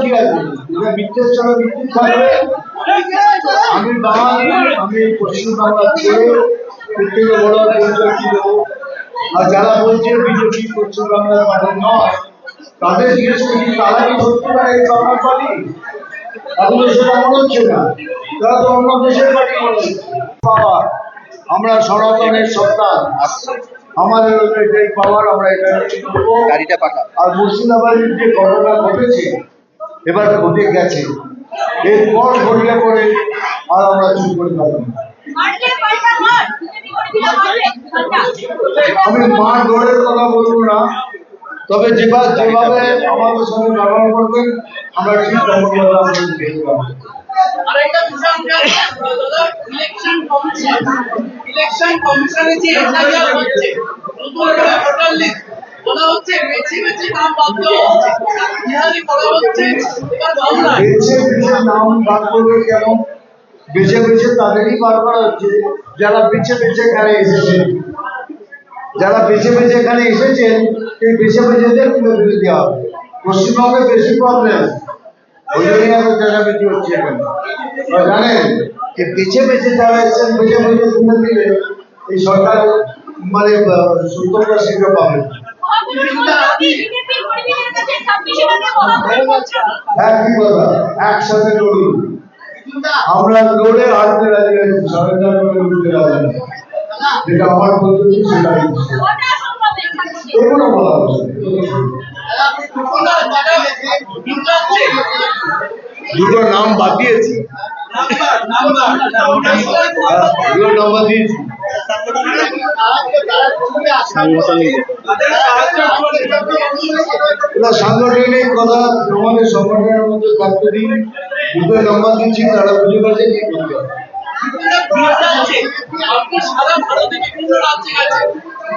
কি আছে? এটা মিথ্যে থাকবে? আমি বাঙালি, আমি পশ্চিম বড় আর যারা বলছে বিজেপি পশ্চিম বাংলার নয়, তাদের জিজ্ঞেস করছি তারা কি সত্যি পারে এই পার্টি? এখন সেটা মনে হচ্ছে না। তারা তো অন্য দেশের পার্টি হচ্ছে বাবা, আমরা সনাতনের সন্তান। আমাদের এটাই পাওয়ার আমরা এটা করব গাড়িটা পাঠা আর মুর্শিদাবাদের যে ঘটনা ঘটেছে এবার ঘটে গেছে। এরপর ঘটলে পরে আর আমরা চুপ করে পাল্টা আমি মার দৌড়ের কথা বলব না তবে যেভাবে যেভাবে আমাদের সঙ্গে ব্যবহার করবেন আমরা ঠিক তেমনভাবে আপনাদের ইলেকশন কমিশনে যে এফআইআর হচ্ছে। নতুন করে ভোটার লিস্ট বলা হচ্ছে বেছে বেছে নাম বাদ দেওয়া হচ্ছে। বিহারি করা হচ্ছে এবার বাংলায় বেছে বেছে নাম বার করবে কেন? বেছে বেছে তাদেরই বার করা হচ্ছে। যারা বেছে বেছে এখানে এসেছেন যারা বেছে বেছে এখানে এসেছেন সেই বেছে বেছেদের তুলে দেওয়া হবে। পশ্চিমবঙ্গে বেশি প্রবলেম ওই জন্যই এত চেঁচামেচি হচ্ছে এখানে। জানেন যে বেছে বেছে যারা এসেছেন বেছে বেছে তুলে দিলে এই সরকার মানে পাবে। না। কথা একসাথে লড়ুন আমরা লড়ে হারতে রাজি আছি সরকার লড়তে রাজি আছি। যেটা আমার পদ্ধতি এগুলো বলা হচ্ছে দুটো নাম বাদ দিয়েছি। দুটো নাম্বার দিয়েছি। সাংগঠনিক কথা। আমাদের সংগঠনের মধ্যে থাকতে দিন। দুটো নাম্বার দিচ্ছি তারা বুঝে গেছে কি করতে হবে।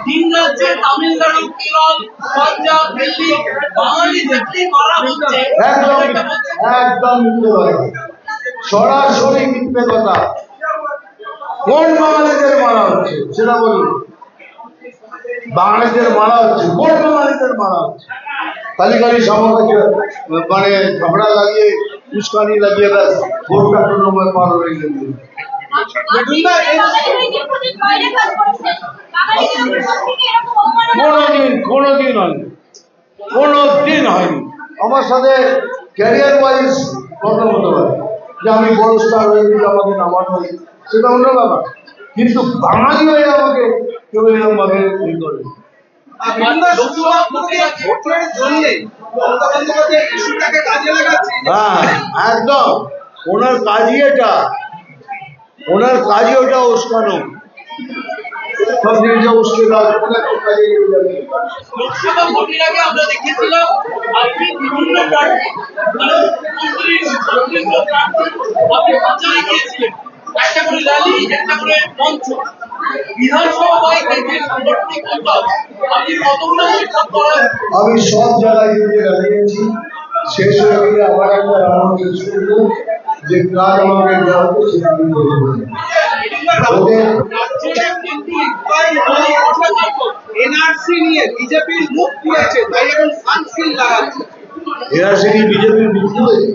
তিন রাজ্যে তামিলনাড়ু কেরল পাঞ্জাব দিল্লি বাঙালি হচ্ছে একদম সরাসরি মিথ্যে কথা। কোন বাঙালিদের মারা হচ্ছে সেটা বলুন। বাঙালিদের মারা হচ্ছে কোন বাঙালিদের মারা হচ্ছে? সমাজকে মানে ঝগড়া লাগিয়ে উস্কানি লাগিয়ে ব্যাস পার হয়ে গেল কোনোদিন কোনোদিন হয়নি। কোনোদিন হয়নি। আমার সাথে ক্যারিয়ার ওয়াইজ হতে পারে। যে আমি বড় স্টার হয়ে গেছি আমাকে নামানো সেটা অন্য ব্যাপার। কিন্তু বাঙালি হয়ে আমাকে কেউ এরকম ভাবে ই করে হ্যাঁ একদম। ওনার কাজই এটা। ওনার কাজই ওটা উস্কানো সব জিনিসটা উস্কে দাও কাজে যাবে। লোকসভা ভোটের আগে আমরা দেখেছিলাম আপনি বিভিন্ন প্রার্থী মানে মন্ত্রী মন্ত্রী আপনি প্রচারে গিয়েছিলেন একটা করে র্যালি একটা করে মঞ্চ। বিধানসভা বাইকে সাংগঠনিক উদ্যোগ আপনি কতগুলো উদ্যোগ করার আমি সব জায়গায় শেষ হয়ে গেলে আবার একটা রাউন্ড যে কাজ আমাকে দেওয়া হতো সেটা আমি করব এনআরসি নিয়ে বিজেপির মুখ খুলেছে তাই এখন সানস্ক্রিন লাগাচ্ছে। এরা সেটি বিজেপির মুখ খুলেছে।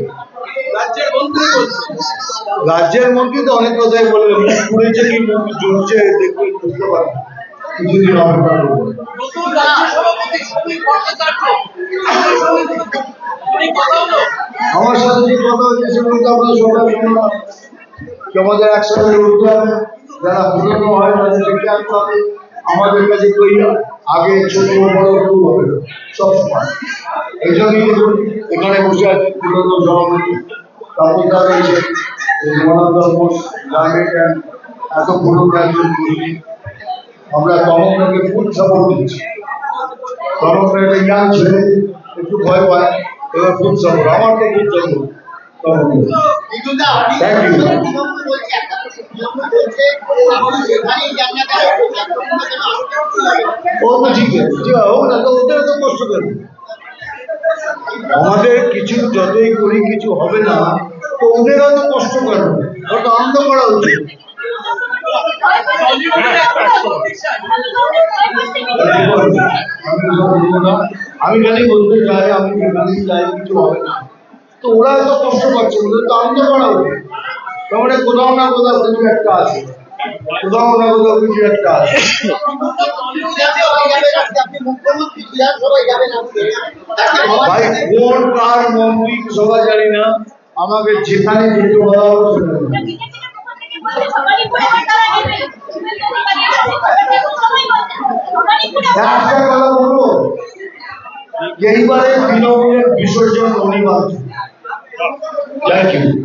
রাজ্যের মন্ত্রী তো অনেক কথাই বলবে মুখ কি মুখ জ্বলছে দেখবে বুঝতে কিছুদিন অপেক্ষা আমার সাথে যে কথা হচ্ছে সেগুলো তো আমরা সবাই শুনলাম আমাদের একসাথে লড়তে হবে। যারা পুরনো হয় তাদের দেখে আসতে হবে। আমাদের কাছে কই আগে ছোট বড় কেউ হবে। না, সব সমান এই জন্যই এখানে বসে আছে পুরনো সভাপতি রয়েছে মনান্দর বোস গার্মেন্ট এত পুরনো একজন কর্মী আমরা তমনকে ফুল সাপোর্ট দিচ্ছি। তমনটা একটা ইয়াং ছেলে একটু ভয় পায়। এবার ফুল সাপোর্ট আমার তো ফুল সাপোর্ট তমনকে থ্যাংক ইউ ও তো ঠিক আছে ঠিক আছে হোক না তো ওদের তো কষ্ট দেবে আমাদের কিছু যতই করি কিছু হবে না তো ওদের তো কষ্ট কেন ওটা আনন্দ করা উচিত। আমি। আমি খালি বলতে চাই আমি যেখানে চাই কিছু হবে না তো ওরা এত কষ্ট পাচ্ছে ওদের তো আনন্দ করা মানে কোথাও না কোথাও কিছু একটা আছে কোথাও না কোথাও কিছু একটা আছে ভাই কোন কার মন্ত্রী সবাই জানি না আমাকে যেখানে যেতে বলা হবে সেখানে যাব। বিজেপির পক্ষ থেকে বলছে সবারই করে তারা নেবে শুভেন্দু